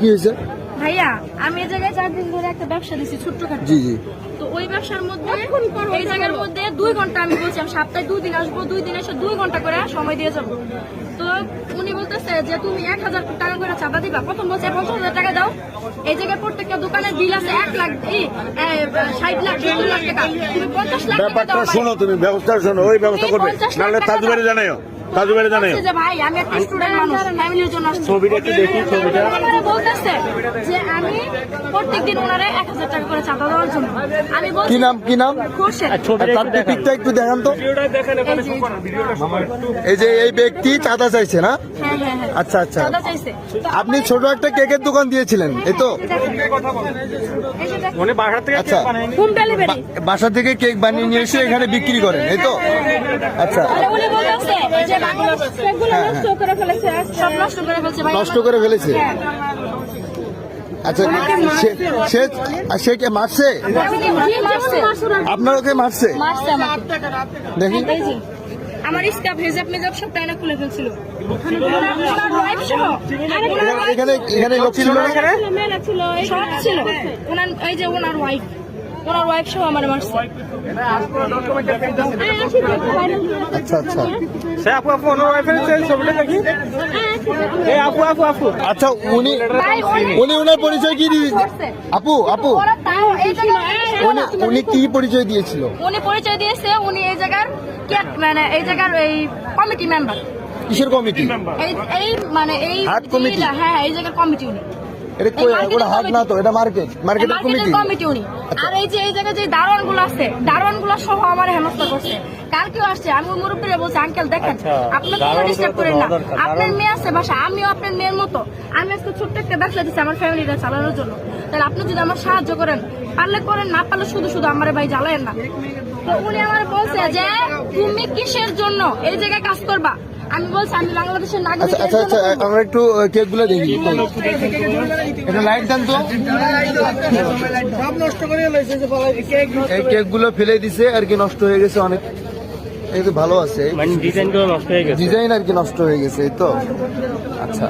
কি হয়েছে? ভাইয়া আমি এই জায়গায় চার দিন ধরে একটা ব্যবসা জি জি। তো ওই ব্যবসার মধ্যে এই জায়গার মধ্যে দুই ঘণ্টা আমি বলছি আমি সপ্তাহে দুই দিন আসব দুই দিন এসে দুই ঘণ্টা করে সময় দিয়ে যাব। তো উনি বলতেছে যে তুমি এক হাজার টাকা করে চাঁদা দিবা? প্রথম বলছে পঞ্চাশ হাজার টাকা দাও। এই জায়গায় প্রত্যেকটা দোকানের বিল আছে এক লাখ এই ষাট লাখ সত্তর লাখ টাকা। তুমি পঞ্চাশ লাখ ব্যাপারটা শোনো তুমি ব্যবস্থা শোনো ওই ব্যবস্থা করবে। নাহলে তাজু জানাইও। তাজু বেড়ে জানাইও বলছে যে ভাই আমি একটা স্টুডেন্ট মানুষ ফ্যামিলির জন্য আসছি। ছবিটা একটু দেখি, ছবিটা। ওনারা বলতেছে যে আমি প্রত্যেকদিন ওনারে এক হাজার টাকা করে চাঁদা দেওয়ার জন্য। আমি বলছি কি নাম কি নাম? একটু দেখান। তো। এই যে, এই যে এই ব্যক্তি চাঁদা চাইছে না? হ্যাঁ হ্যাঁ হ্যাঁ। আচ্ছা আচ্ছা। চাঁদা চাইছে। আপনি ছোট একটা কেকের দোকান দিয়েছিলেন এই তো? উনি বাসা থেকে আচ্ছা। Home delivery. বা- বাসা থেকে কেক বানিয়ে নিয়ে এসে এখানে বিক্রি করেন এই তো? আচ্ছা। উনি বলতেছে যে বাংলাদেশ কেকগুলো হ্যাঁ, নষ্ট করে ফেলেছে? হ্যাঁ। আচ্ছা সে- কে মারছে? আপনার ওকে মারছে। দেখি। আমার স্কাপ হেজাব মেজাব সব টাইনা খুলে ফেলছিল। এখানে- এখানে এখানে লোক ছিল সব ছিল। ওনার এই যে ওনার ওয়াইফ ওনার ওয়াইফ সহ আমার মারছে আচ্ছা আচ্ছা। সে আপু আপু ওনার ওয়াইফের ছবিটা দেখি। এই আপু আপু আপু। আচ্ছা উনি উনি- উনি ওনার পরিচয় কি দিয়ে আপু আপু। জায়গায়- উনি উনি কি পরিচয় দিয়েছিল? উনি পরিচয় দিয়েছে উনি এই জায়গার কে- মানে এই জায়গার এই কমিটি মেম্বার কিসের কমিটি এই এই মানে এই হাট কমিটি? হ্যাঁ এই জায়গার কমিটি উনি। এটা কই- হাট না তো? এটা মার্কেট মার্কেটের কমিটি। কমিটি উনি। আর এই যে এই জায়গায় যে দারোয়ানগুলো আছে দারোয়ানগুলো সহ আমার হেনস্থা করছে। কালকেও আসছে আমি মুরব্বীরা বলছি আঙ্কেল দেখেন আচ্ছা, আপনার কোনো ডিস্টার্ব করেন না। আপনার মেয়ে আছে বাসা আমিও আপনার মেয়ের মতো। আমি আজকে ছোট্ট একটা ব্যবসা দিচ্ছি আমার ফ্যামিলিটা চালানোর জন্য। তাহলে আপনি যদি আমার সাহায্য করেন পারলে করেন না পারলে শুধু শুধু আমার ভাই জ্বালায়েন না। তো উনি আমার বলছে যে তুমি কিসের জন্য এই জায়গায় কাজ করবা? আমি বলছি আমি বাংলাদেশের নাগরিক আচ্ছা আচ্ছা আচ্ছা আমরা একটু কেকগুলো দেখি। এটা লাইট দেন তো। এই কেকগুলো ফেলে দিছে আর কি নষ্ট হয়ে গেছে অনেক। এই তো ভালো আছে। মানে ডিজাইন নষ্ট হয়ে গেছে। ডিজাইন আর কি নষ্ট হয়ে গেছে এই তো। আচ্ছা।